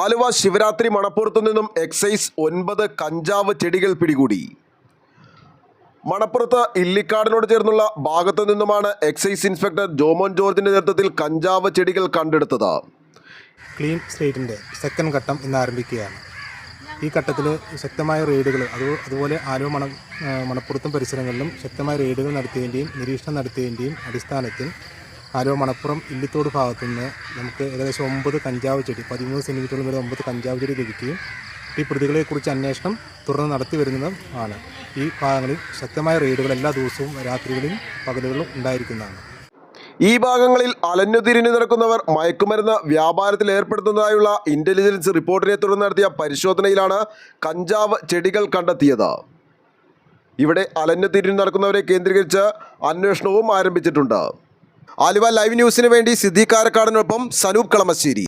ആലുവ ശിവരാത്രി മണപ്പുറത്തു നിന്നും എക്സൈസ് ഒൻപത് കഞ്ചാവ് ചെടികൾ പിടികൂടി. മണപ്പുറത്ത് ഇല്ലിക്കാടിനോട് ചേർന്നുള്ള ഭാഗത്തു നിന്നുമാണ് എക്സൈസ് ഇൻസ്പെക്ടർ ജോമോൻ ജോർജിന്റെ നേതൃത്വത്തിൽ കഞ്ചാവ് ചെടികൾ കണ്ടെടുത്തത്. ക്ലീൻ സ്ലേറ്റിന്റെ സെക്കൻഡ് ഘട്ടം ഇന്ന് ആരംഭിക്കുകയാണ്. ഈ ഘട്ടത്തിൽ ശക്തമായ റെയ്ഡുകൾ അത് അതുപോലെ ആലുവ മണ മണപ്പുറത്തും പരിസരങ്ങളിലും ശക്തമായ റെയ്ഡുകൾ നടത്തിയതിന്റെയും നിരീക്ഷണം നടത്തിയതിന്റെയും അടിസ്ഥാനത്തിൽ ആലുവ മണപ്പുറം ഇല്ലിത്തോട് ഭാഗത്തു നിന്ന് നമുക്ക് ഏകദേശം ഒമ്പത് കഞ്ചാവ് ചെടി പതിമൂന്ന് സെന്റിമീറ്ററിൽ വരെ ഒമ്പത് കഞ്ചാവ് ചെടി ലഭിക്കുകയും ഈ പ്രതികളെക്കുറിച്ച് അന്വേഷണം തുടർന്ന് നടത്തി വരുന്നതും ഈ ഭാഗങ്ങളിൽ ശക്തമായ റെയ്ഡുകൾ എല്ലാ ദിവസവും രാത്രികളിലും പകലുകളിലും ഉണ്ടായിരിക്കുന്നതാണ്. ഈ ഭാഗങ്ങളിൽ അലഞ്ഞുതിരിഞ്ഞു നടക്കുന്നവർ മയക്കുമരുന്ന് വ്യാപാരത്തിൽ ഏർപ്പെടുത്തുന്നതായുള്ള ഇന്റലിജൻസ് റിപ്പോർട്ടിനെ തുടർന്ന് നടത്തിയ പരിശോധനയിലാണ് കഞ്ചാവ് ചെടികൾ കണ്ടെത്തിയത്. ഇവിടെ അലഞ്ഞുതിരിഞ്ഞു നടക്കുന്നവരെ കേന്ദ്രീകരിച്ച് അന്വേഷണവും ആരംഭിച്ചിട്ടുണ്ട്. ആലുവ ലൈവ് ന്യൂസിന് വേണ്ടി സിദ്ദീഖ് കാരക്കാടിനൊപ്പം സനൂപ് കളമശ്ശേരി.